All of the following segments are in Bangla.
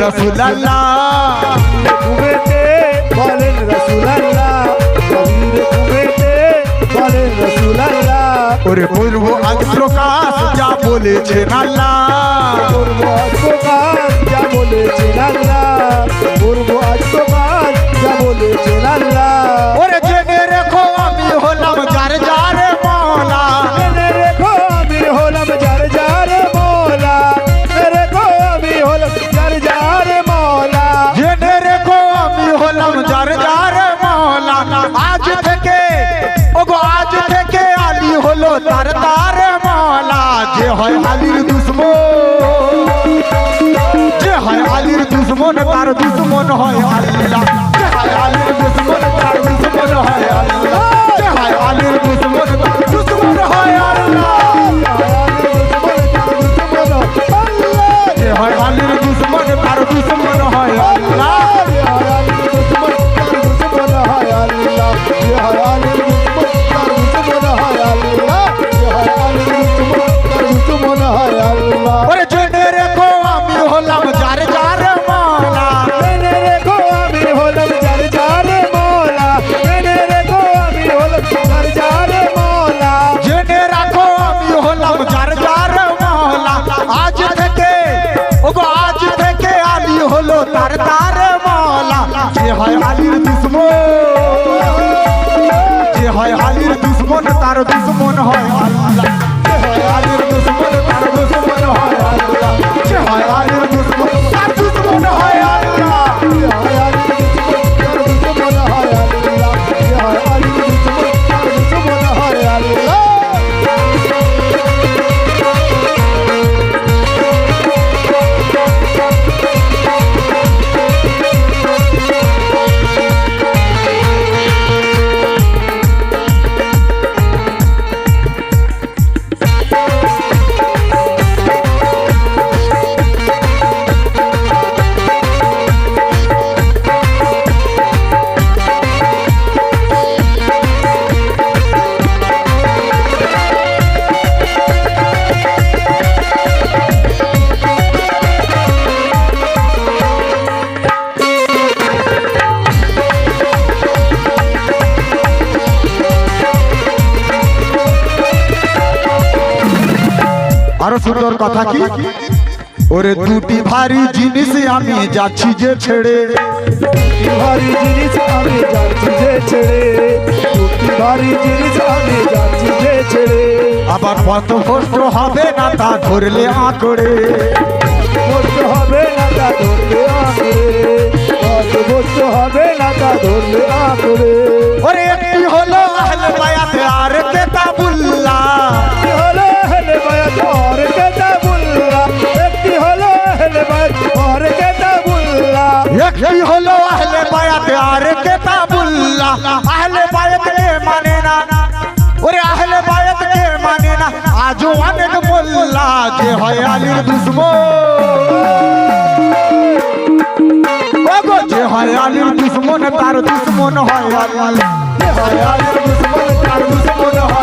রসুল্লাহ ঘুমেতে বলেন রসুলাল্লাহ। কবির বলেন রসুলাল্লাহ। ওরে পূর্ব আজ প্রকাশ যা বলেছেন আল্লাহ। পূর্ব আত্মকাল যা বলেছেন আল্লাহ। যার যার মৌলা আজ থেকে, ওগো, আজ থেকে আলী হলো তার তার মৌলা যে হয় আলীর দুশ্মন। যে হয় আলীর দুশ্মন, তার দুশ্মন হয় আল্লাহ ওরে সুন্দর কথা কি? ওরে দুটি ভারী জিনিস আমি যাচ্ছি যে ছেড়ে। ভারী জিনিস আমি যাচ্ছি যে ছেড়ে। ভারী জিনিস আমি যাচ্ছি যে ছেড়ে। আবার পথ ভ্রষ্ট হবে না তা ধরলে আঁকড়ে। কষ্ট হবে না তা ধরলে আঁকড়ে। আহলে বায়াত আর কেতাবুল্লাহ আহলে বায়াত কে মানে না ওরে আহলে বায়াত কে মানে না আজও অনেক মোল্লা যে হয় আলীর দুশ্মন ওগো যে হয় আলীর দুশ্মন তার দুশ্মন হয় আল্লাহ যে হয় আলীর দুশ্মন তার দুশ্মন হয়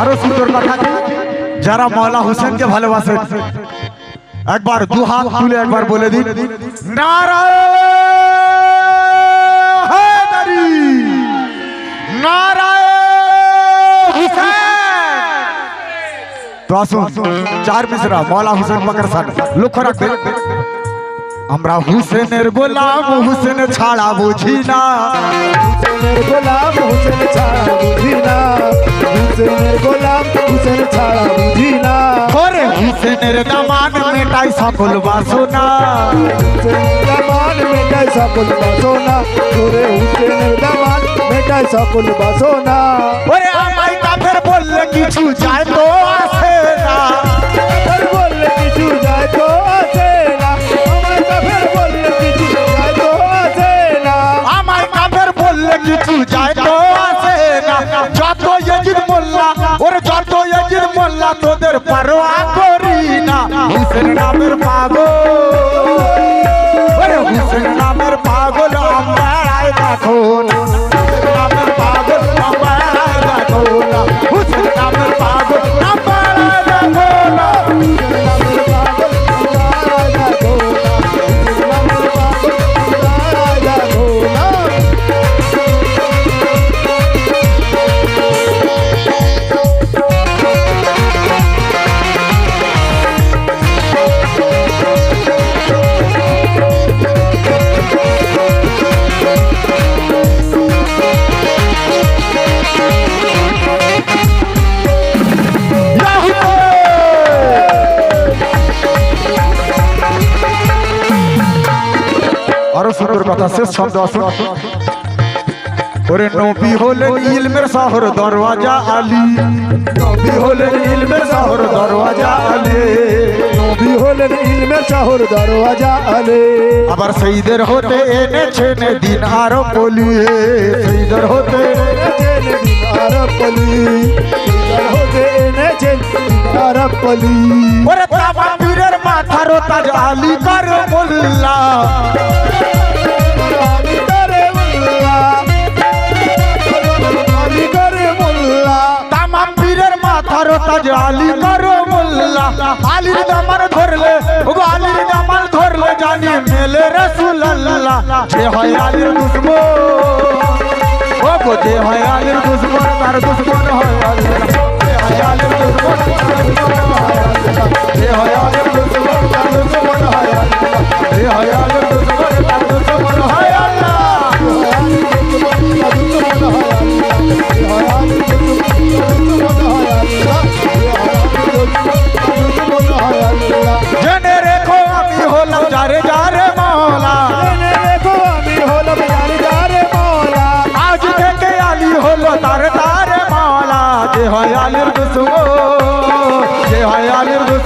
আরো সুন্দর কথা কি? যারা মৌলা হোসেনকে ভালোবাসে একবার দু হাত তুলে একবার বলে দিন নারায়ণ নারায়ণ হোসেন তো আসুন চার মিশ্রা মৌলা হোসেন মাকরসান লক্ষ্য রাখবেন আমরা হুসেনের গোলাম হুসেন ছাড়া বুঝি না হুসেনের গোলাম হুসেন ছাড়া বুঝি না হুসেনের গোলাম হুসেন ছাড়া বুঝি না ওরে হুসেনের দামান মেটাই সকল বাসনা হুসেনের দামান মেটাই সকল বাসনা তোরে হুসেনের দামান মেটাই সকল বাসনা ওরে আমায় কাফের বললে কিছু যায় তো আসে না তোদের পরোয়া করি না। নামের পাগল। শেষ শব্দ আসুন ওরে নবী হলেন ইলমের শহর দরওয়াজা আলী। নবী হলেন ইলমের শহর দরওয়াজা আলী। নবী হলেন ইলমের শহর দরওয়াজা আলে। আবার সেইদের হতে এনেছেন দিন আর বলিয়ে সেইদের হতে এনেছেন আরব পলি হতে এনেছেন আরব পলি ওরে তাবা পীরের মাথার তাজ আলী কর মোল্লা। আলী করো মোল্লা আলীর দামান ধরলে, ওগো আলীর দামান ধরলে জানি মেলে রসুল্লাহ যে হয় আলীর দুশ্মন ও গো যে হয় আলীর দুশ্মন, তার দুশ্মন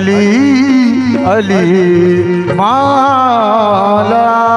আলি আলি মালা